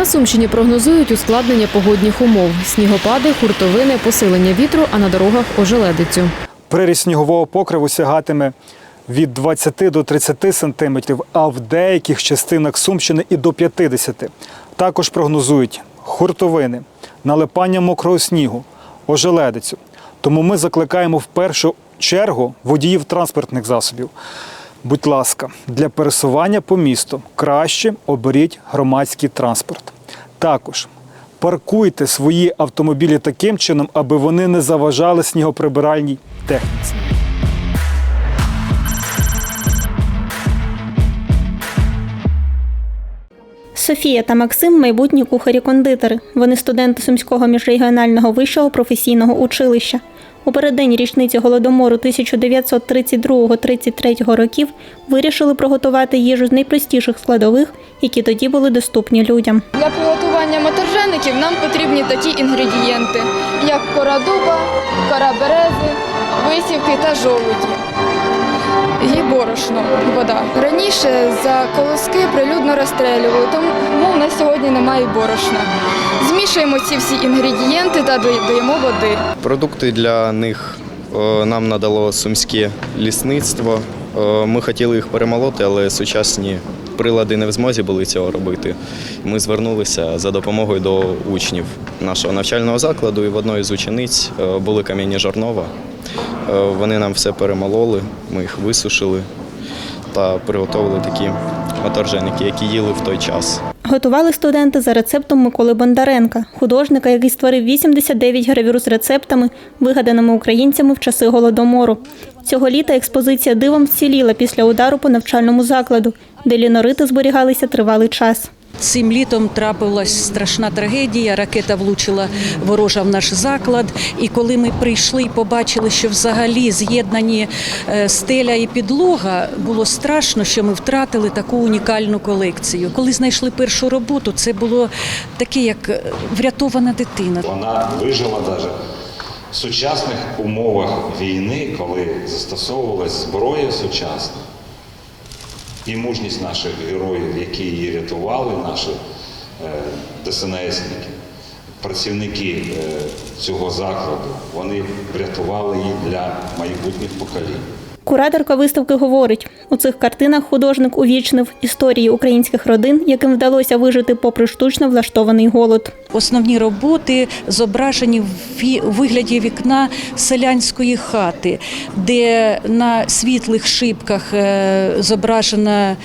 На Сумщині прогнозують ускладнення погодних умов: снігопади, хуртовини, посилення вітру, а на дорогах ожеледицю. Приріст снігового покриву сягатиме від 20 до 30 сантиметрів, а в деяких частинах Сумщини і до 50. Також прогнозують хуртовини, налипання мокрого снігу, ожеледицю. Тому ми закликаємо в першу чергу водіїв транспортних засобів. Будь ласка, для пересування по місту краще оберіть громадський транспорт. Також паркуйте свої автомобілі таким чином, аби вони не заважали снігоприбиральній техніці. Софія та Максим майбутні кухарі-кондитери. Вони студенти Сумського міжрегіонального вищого професійного училища. У переддень річниці голодомору 1932-33 років вирішили приготувати їжу з найпростіших складових, які тоді були доступні людям. Для приготування моторжеників нам потрібні такі інгредієнти, як кора дуба, кора берези, висівки та жолуді. І борошно, вода. Раніше за колоски прилюдно розстрелювали, тому в нас сьогодні немає борошна. Змішуємо ці всі інгредієнти та додаємо води. Продукти для них е, нам надало сумське лісництво. Е, Ми хотіли їх перемолоти, але сучасні прилади не в змозі були цього робити. Ми звернулися за допомогою до учнів нашого навчального закладу, і в одної з учениць е, були кам'яні жорнова. Е, Вони нам все перемололи, ми їх висушили та приготували такі моторженики, які їли в той час. Готували студенти за рецептом Миколи Бондаренка, художника, який створив 89 гравюр з рецептами, вигаданими українцями в часи голодомору. Цього літа експозиція дивом зціліла після удару по навчальному закладу, де лінорити зберігалися тривалий час. Цим літом трапилась страшна трагедія. Ракета влучила ворожа в наш заклад. І коли ми прийшли і побачили, що взагалі з'єднані е, стеля і підлога, було страшно, що ми втратили таку унікальну колекцію. Коли знайшли першу роботу, це було таке, як е, врятована дитина. Вона вижила навіть в сучасних умовах війни, коли застосовувалась зброя сучасна. І мужність наших героїв, які її рятували, наші е, ДСНСники, працівники е, цього закладу, вони врятували її для майбутніх поколінь. Кураторка виставки говорить, у цих картинах художник увічнив історії українських родин, яким вдалося вижити попри штучно влаштований голод. Основні роботи зображені в вигляді вікна селянської хати, де на світлих шибках е, зображена.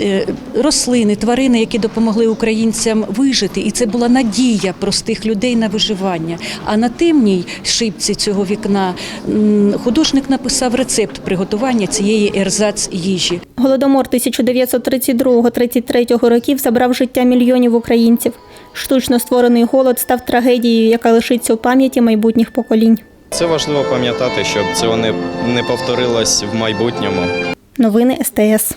Е, Рослини, тварини, які допомогли українцям вижити, і це була надія простих людей на виживання. А на темній шибці цього вікна художник написав рецепт приготування цієї ерзац їжі. Голодомор 1932-33 років забрав життя мільйонів українців. Штучно створений голод став трагедією, яка лишиться у пам'яті майбутніх поколінь. Це важливо пам'ятати, щоб цього не, не повторилось в майбутньому. Новини СТС.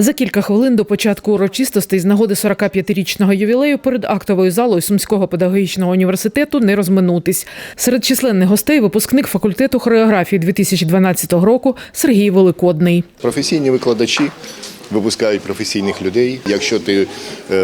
За кілька хвилин до початку урочистостей з нагоди 45-річного ювілею перед актовою залою Сумського педагогічного університету не розминутись. Серед численних гостей випускник факультету хореографії 2012 року Сергій Великодний. Професійні викладачі випускають професійних людей. Якщо ти е,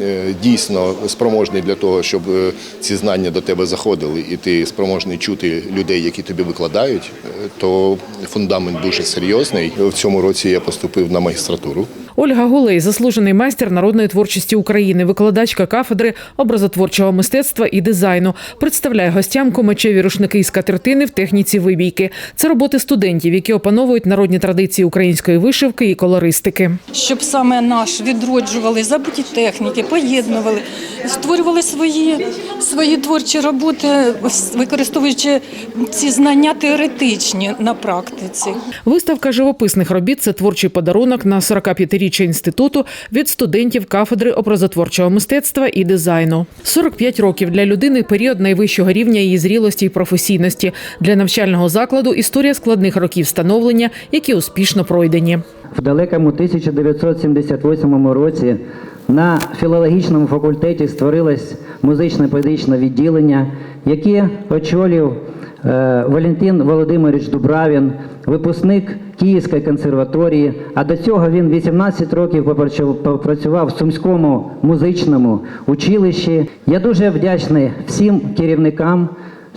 е, дійсно спроможний для того, щоб е, ці знання до тебе заходили, і ти спроможний чути людей, які тобі викладають, то фундамент дуже серйозний. В цьому році я поступив на магістратуру. Ольга Гулей, заслужений майстер народної творчості України, викладачка кафедри образотворчого мистецтва і дизайну, представляє гостям комачеві рушники і скатертини в техніці вибійки. Це роботи студентів, які опановують народні традиції української вишивки і колористики. щоб саме наш відроджували забуті техніки, поєднували, створювали свої, свої творчі роботи, використовуючи ці знання теоретичні на практиці. Виставка живописних робіт це творчий подарунок на 45-річчя інституту від студентів кафедри образотворчого мистецтва і дизайну. 45 років для людини період найвищого рівня її зрілості і професійності. Для навчального закладу історія складних років становлення, які успішно пройдені. В далекому 1978 році на філологічному факультеті створилось музично-педагогічне відділення, яке очолив Валентин Володимирович Дубравін, випускник Київської консерваторії. А до цього він 18 років попрацю- попрацював в Сумському музичному училищі. Я дуже вдячний всім керівникам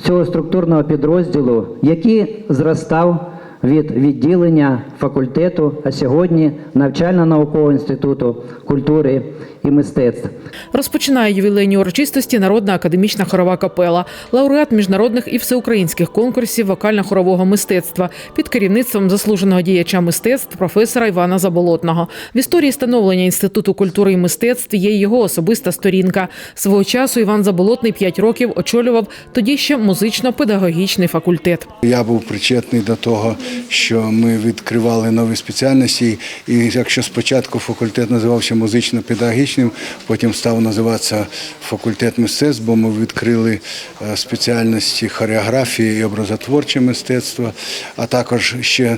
цього структурного підрозділу, який зростав від відділення факультету, а сьогодні навчально-наукового інституту культури і мистецтв. Розпочинає ювілейні урочистості народна академічна хорова капела, лауреат міжнародних і всеукраїнських конкурсів вокально-хорового мистецтва під керівництвом заслуженого діяча мистецтв професора Івана Заболотного. В історії становлення інституту культури і мистецтв є його особиста сторінка. Свого часу Іван Заболотний 5 років очолював тоді ще музично-педагогічний факультет. Я був причетний до того, що ми відкривали нові спеціальності. І якщо спочатку факультет називався музично-педагогічним, потім став називатися факультет мистецтв, бо ми відкрили е, спеціальності хореографії і образотворче мистецтво, а також ще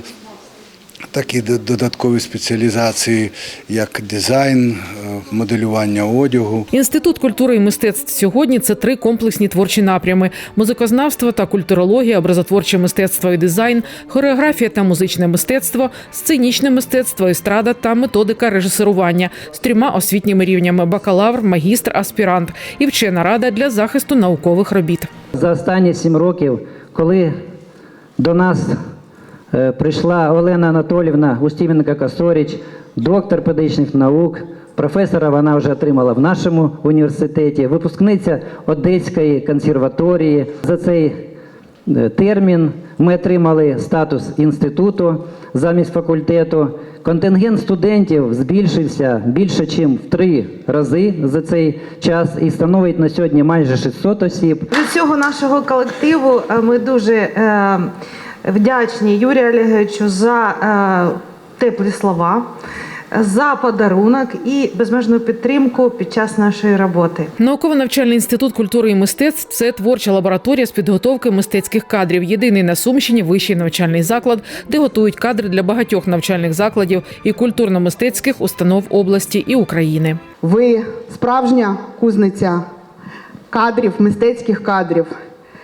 такі д- додаткові спеціалізації, як дизайн, е, моделювання одягу. Інститут культури і мистецтв сьогодні це три комплексні творчі напрями: музикознавство та культурологія, образотворче мистецтво і дизайн, хореографія та музичне мистецтво, сценічне мистецтво, естрада та методика режисерування з трьома освітніми рівнями: бакалавр, магістр, аспірант і вчена рада для захисту наукових робіт. За останні сім років, коли до нас прийшла Олена Анатолівна Устіменко Косоріч, доктор педагогічних наук, професора вона вже отримала в нашому університеті, випускниця Одеської консерваторії. За цей е, термін ми отримали статус інституту замість факультету. Контингент студентів збільшився більше, ніж в три рази за цей час і становить на сьогодні майже 600 осіб. Від всього нашого колективу е, ми дуже е, вдячні Юрію Олеговичу за е, теплі слова, за подарунок і безмежну підтримку під час нашої роботи. Науково-навчальний інститут культури і мистецтв це творча лабораторія з підготовки мистецьких кадрів. Єдиний на Сумщині вищий навчальний заклад, де готують кадри для багатьох навчальних закладів і культурно-мистецьких установ області і України. Ви справжня кузниця кадрів, мистецьких кадрів,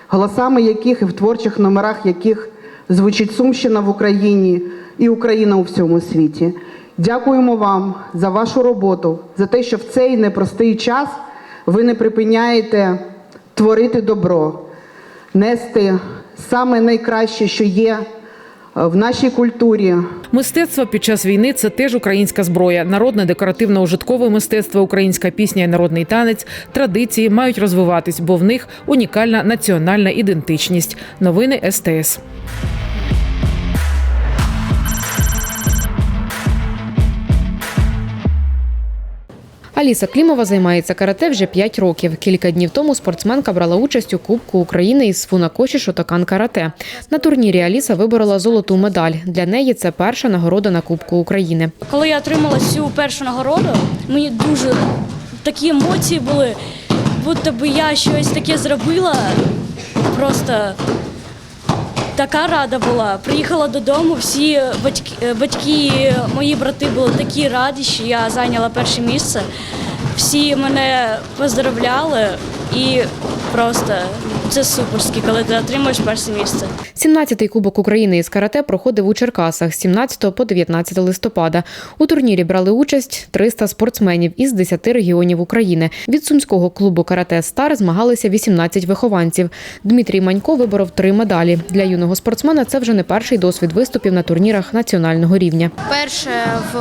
голосами яких і в творчих номерах яких звучить Сумщина в Україні і Україна у всьому світі. Дякуємо вам за вашу роботу, за те, що в цей непростий час ви не припиняєте творити добро, нести саме найкраще, що є в нашій культурі, Мистецтво під час війни це теж українська зброя. Народне декоративно-ужиткове мистецтво, українська пісня і народний танець, традиції мають розвиватись, бо в них унікальна національна ідентичність. Новини СТС. Аліса Клімова займається карате вже 5 років. Кілька днів тому спортсменка брала участь у Кубку України із фунакоші Шотокан карате. На турнірі Аліса виборола золоту медаль. Для неї це перша нагорода на Кубку України. Коли я отримала цю першу нагороду, мені дуже такі емоції були, будто би я щось таке зробила. Просто така рада була. Приїхала додому, всі батьки, е, батьки, мої брати були такі раді, що я зайняла перше місце. Всі мене поздравляли і просто це суперськи, коли ти отримуєш перше місце. 17-й Кубок України із карате проходив у Черкасах з 17 по 19 листопада. У турнірі брали участь 300 спортсменів із 10 регіонів України. Від сумського клубу карате Стар змагалися 18 вихованців. Дмитрій Манько виборов три медалі. Для юного спортсмена це вже не перший досвід виступів на турнірах національного рівня. Перше в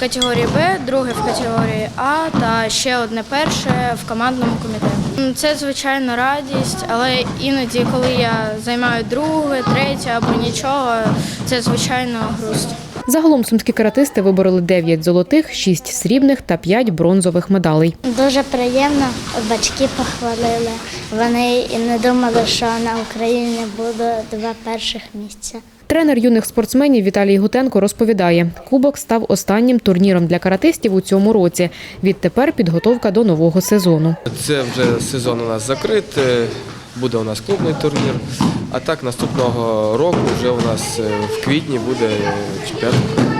категорії Б, друге в категорії А та ще одне перше в командному комітеті. Це звичайно радість, але іноді, коли я займаю друге, третє або нічого, це звичайно грусть. Загалом сумські каратисти вибороли 9 золотих, 6 срібних та 5 бронзових медалей. Дуже приємно, батьки похвалили. Вони і не думали, що на Україні буде два перших місця. Тренер юних спортсменів Віталій Гутенко розповідає, кубок став останнім турніром для каратистів у цьому році. Відтепер підготовка до нового сезону. Це вже сезон у нас закритий, буде у нас клубний турнір. А так наступного року вже у нас е, в квітні буде чемпіонат. України.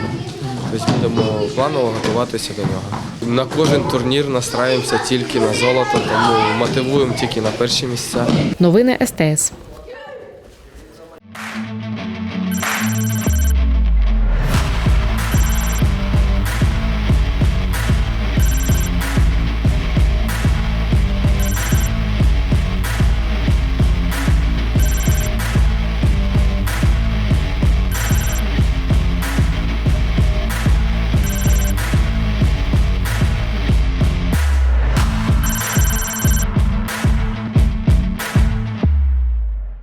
Тобто будемо планово готуватися до нього. На кожен турнір настраюємося тільки на золото, тому мотивуємо тільки на перші місця. Новини СТС.